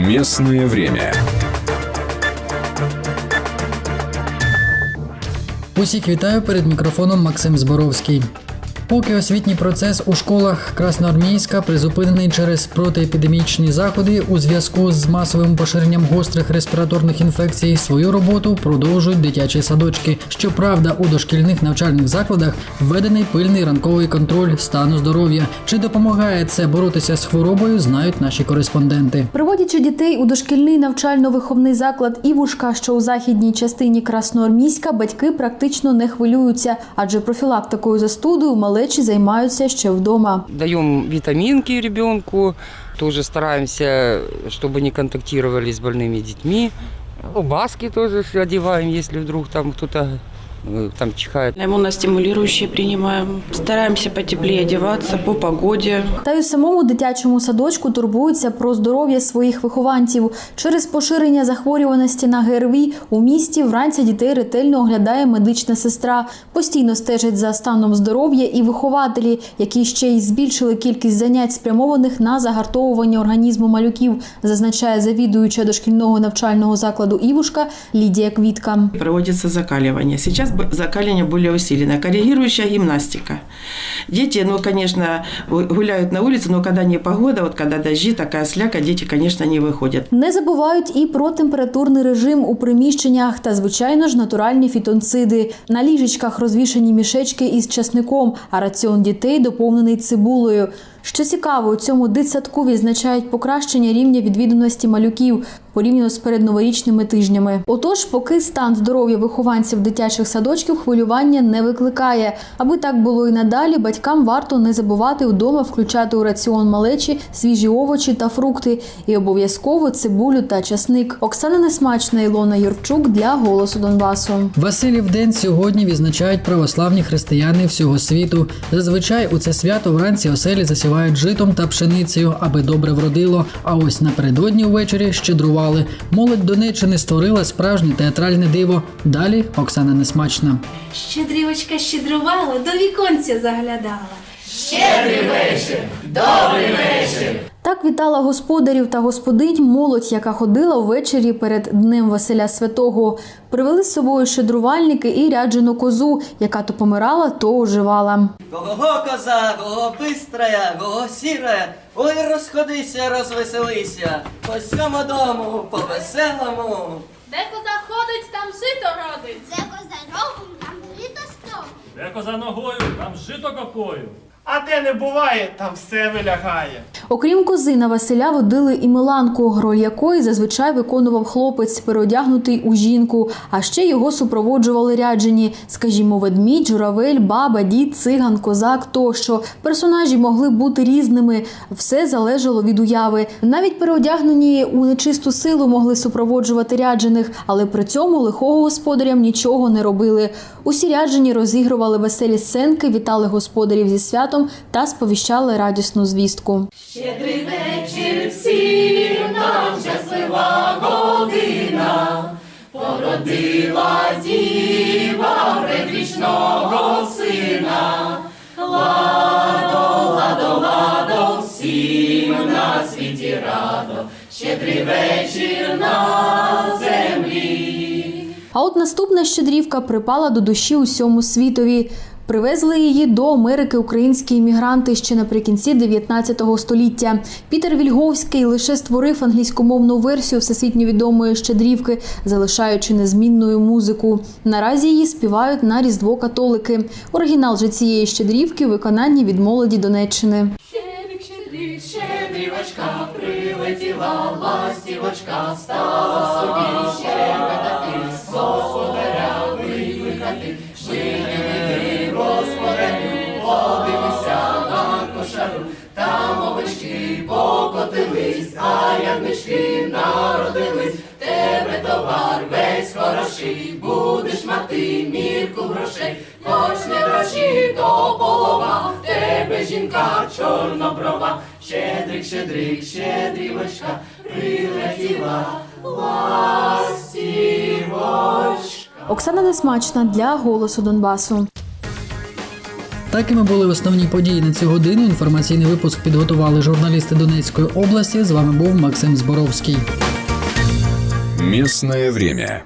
Местное время. Усіх вітаю перед мікрофоном Максим Зборовський. Поки освітній процес у школах Красноармійська призупинений через протиепідемічні заходи у зв'язку з масовим поширенням гострих респіраторних інфекцій, свою роботу продовжують дитячі садочки. Щоправда, у дошкільних навчальних закладах введений пильний ранковий контроль стану здоров'я. Чи допомагає це боротися з хворобою, знають наші кореспонденти. Приводячи дітей у дошкільний навчально-виховний заклад Івушка, що у західній частині Красноармійська, батьки практично не хвилюються, адже профілактикою застуди у малечі займаються ще вдома. Даем витаминки ребенку, тоже стараемся, чтобы не контактировали с больными детьми. Маски тоже одеваем, если вдруг там кто-то э, там чихает. Иммуностимулирующие принимаем. Стараемся потеплее одеваться по погоде. Та й у самому дитячому садочку турбуються про здоров'я своїх вихованців. Через поширення захворюваності на ГРВІ у місті вранці дітей ретельно оглядає медична сестра. Постійно стежать за станом здоров'я і вихователі, які ще й збільшили кількість занять, спрямованих на загартовування організму малюків, зазначає завідуюча дошкільного навчального закладу Івушка Лідія Квітка. проводится закаливание. Сейчас закаливание более усиленное. Коррегирующая гимнастика. Дети, ну, конечно, гу- гуляют на улице, но когда не погода, вот когда дожди, такая сляка, дети, конечно, не выходят. Не забувають і про температурний режим у приміщеннях та, звичайно ж, натуральні фітонциди. На ліжечках розвішані мішечки із часником, а раціон дітей доповнений цибулею. Що цікаво, у цьому дитсадку відзначають покращення рівня відвідуваності малюків порівняно з передноворічними тижнями. Отож, поки стан здоров'я вихованців дитячих садочків хвилювання не викликає. Аби так було і надалі, батькам варто не забувати вдома включати у раціон малечі свіжі овочі та фрукти і обов'язково цибулю та часник. Оксана Несмачна, Ілона Юрчук для голосу Донбасу. Василів день сьогодні відзначають православні християни всього світу. Зазвичай у це свято вранці оселі засівають житом та пшеницею, аби добре вродило. А ось напередодні ввечері щедрували. Молодь Донеччини створила справжнє театральне диво. Далі Оксана Несмачна. Щедрівочка щедрувала, до віконця заглядала. Так вітала господарів та господинь молодь, яка ходила ввечері перед Днем Василя Святого. Привели з собою щедрувальники і ряджену козу, яка то помирала, то оживала. Го-го, коза, го бистрая, го сірая, ой, розходися, розвеселися, по сьому дому, по веселому. Де коза ходить, там жито родить. Де коза рогом, там літо сто. Де коза ногою, там жито копою. А де не буває, там все вилягає. Окрім кози на Василя водили і Миланку, роль якої зазвичай виконував хлопець, переодягнутий у жінку. А ще його супроводжували ряджені, скажімо, ведмідь, журавель, баба, дід, циган, козак тощо. Персонажі могли бути різними, все залежало від уяви. Навіть переодягнені у нечисту силу могли супроводжувати ряджених, але при цьому лихого господарям нічого не робили. Усі ряджені розігрували веселі сценки, вітали господарів зі святом та сповіщали радісну звістку. Щедрий вечір всім нам щаслива година. Породила діва предвічного сина. Ладо, ладо, ладо, всім на світі радо. Щедрий вечір на землі. А от наступна щедрівка припала до душі усьому світові. Привезли її до Америки українські іммігранти ще наприкінці 19 століття. Пітер Вільговський лише створив англійськомовну версію всесвітньо відомої щедрівки, залишаючи незмінною музику. Наразі її співають на різдво католики. Оригінал же цієї щедрівки у виконанні від молоді Донеччини. Щедрівочка, прилетіла ластівочка, стала собі щебетати, хоч не то полова, в тебе жінка чорноброва, щедрик, щедрик, щедрівочка, прилетіла ластівочка. Оксана Несмачна для голосу Донбасу. Такими були основні події на цю годину. Інформаційний випуск підготували журналісти Донецької області. З вами був Максим Зборовський. Местное время.